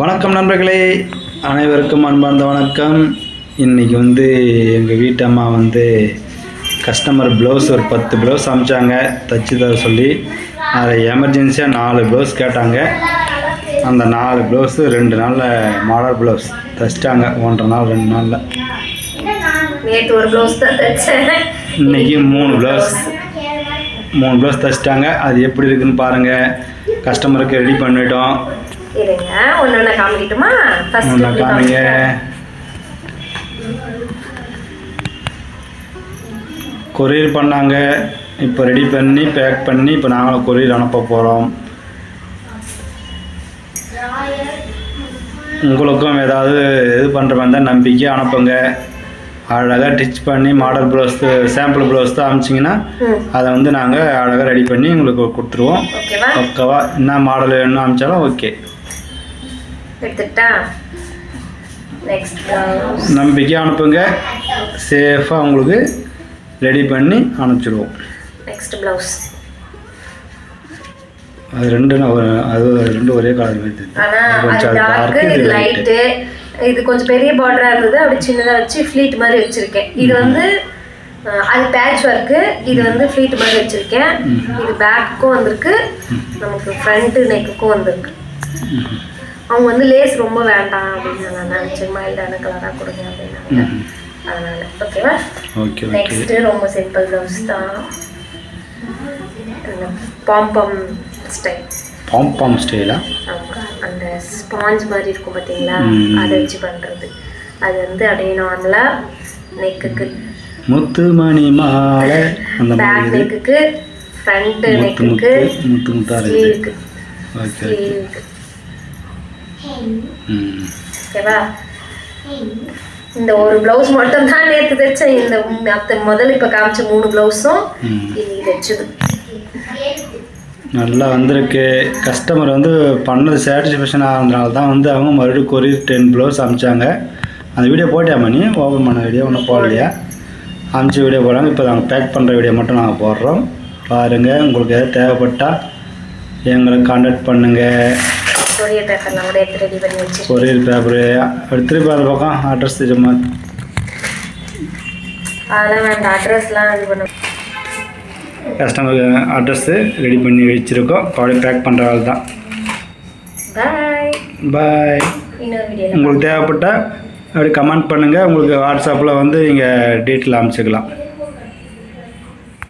வணக்கம் நண்பர்களே. அனைவருக்கும் அன்பார்ந்த வணக்கம். இன்றைக்கி வந்து எங்கள் வீட்டு அம்மா வந்து கஸ்டமர் ப்ளவுஸ் ஒரு பத்து ப்ளவுஸ் அமிச்சாங்க. தச்சு தர சொல்லி அதில் எமர்ஜென்சியாக நாலு ப்ளவுஸ் கேட்டாங்க. அந்த நாலு ப்ளவுஸு ரெண்டு நாளில் மாடல் ப்ளவுஸ் தைச்சிட்டாங்க. ஒன்றரை நாள் ரெண்டு நாளில். இன்னைக்கு மூணு ப்ளவுஸ் மூணு ப்ளவுஸ் தைச்சிட்டாங்க. அது எப்படி இருக்குன்னு பாருங்கள் கஸ்டமருக்கு ரெடி பண்ணிட்டோம். இருங்க. ஒன்று ஒன்று காமிக்கட்டுமா? ஃபர்ஸ்ட் காமிங்க. கொரியர் பண்ணாங்க. இப்போ ரெடி பண்ணி பேக் பண்ணி இப்போ நாங்களும் கொரியர் அனுப்ப போகிறோம் உங்களுக்கும் ஏதாவது இது பண்ணுற மாதிரி இருந்தால் நம்பிக்கை அனுப்புங்க. அழகாக டிச் பண்ணி மாடல் ப்ளவுஸ் சாம்பிள் ப்ளவுஸ் தான் அமிச்சிங்கன்னா அதை வந்து நாங்கள் அழகாக ரெடி பண்ணி உங்களுக்கு கொடுத்துருவோம். ஓகேவா என்ன மாடல் வேணும்னு அமிச்சாலும் ஓகே நம்பிக்கையாக அனுப்புங்க. சேஃபாக உங்களுக்கு ரெடி பண்ணி அனுப்பிச்சிடுவோம் நெக்ஸ்ட் ப்ளவுஸ் அது ரெண்டு அது ரெண்டு ஒரே கலர் மாதிரி கொஞ்சம் லைட்டு லைட்டு இது கொஞ்சம் பெரிய பார்டரா இருந்தது. அப்படி சின்னதா வச்சு ஃப்ளீட் மாதிரி வச்சிருக்கேன். இது வந்து அது பேட்ச் ஒர்க்கு இது வந்து ஃப்ளீட் மாதிரி வச்சிருக்கேன். இது பேக்குக்கும் வந்திருக்கு. நமக்கு ஃப்ரண்ட் நெக்குக்கும் வந்திருக்கு. அவங்க வந்து லேஸ் ரொம்ப வேண்டாம் அப்படின்னு நான் நினச்சேன். மைல்டான கலராக கொடுங்க அப்படின்னாங்க அதனால. ஓகேவா ஓகே ஓகே நெக்ஸ்ட் ரொம்ப சிம்பிள் ப்ளவுஸ் தான். பாம்பம் ஸ்டைல் பாம் பாம் ஸ்டைலா ஆமா. அந்த ஸ்பாஞ்ச் மாதிரி இருக்கும் பார்த்தீங்களா. அதை வச்சு பண்ணுறது அது வந்து அப்படியே நார்மலாக நெக்குக்கு முத்து மணி மாலை அந்த பேக் இது. நெக்குக்கு ஃப்ரண்ட் நெக்குக்கு முத்து முத்து ஓகே ம். ஓகேவா? இந்த ஒரு ப்ளவுஸ் மட்டும் தான் நேற்று தைச்சேன். இந்த முதல்ல இப்போ காமிச்ச மூணு ப்ளவுஸும் இன்னைக்கு தைச்சது. நல்லா வந்திருக்கு. கஸ்டமர் வந்து பண்ணது சாட்டிஸ்ஃபேக்ஷன் ஆகிறதுனால தான் வந்து அவங்க மறுபடியும் கொரியர் டென் ப்ளவுஸ் அமிச்சாங்க. அந்த வீடியோ போட்டியாமா நீ? ஓப்பன் பண்ண வீடியோ ஒன்றும் போடலையா? அமிச்ச வீடியோ போடுறாங்க. இப்போ நாங்கள் பேக் பண்ணுற வீடியோ மட்டும் நாங்கள் போடுறோம். பாருங்கள் உங்களுக்கு எதாவது தேவைப்பட்டால் எங்களை காண்டாக்ட் பண்ணுங்கள் கொரியர் பேப்பரு எடுத்துகிட்டு அந்த பக்கம் அட்ரஸ் தெரியுமா? அதெல்லாம் வேண்டாம். அட்ரஸ்லாம் இது பண்ண. கஸ்டமர் அட்ரஸ்ஸு ரெடி பண்ணி வச்சுருக்கோம். அப்படியே பேக் பண்ணுற ஆள் தான் பாய் உங்களுக்கு தேவைப்பட்டால் அப்படி கமெண்ட் பண்ணுங்கள் உங்களுக்கு வாட்ஸ்அப்பில் வந்து நீங்கள் டீட்டெயில் அனுப்பிச்சிக்கலாம்.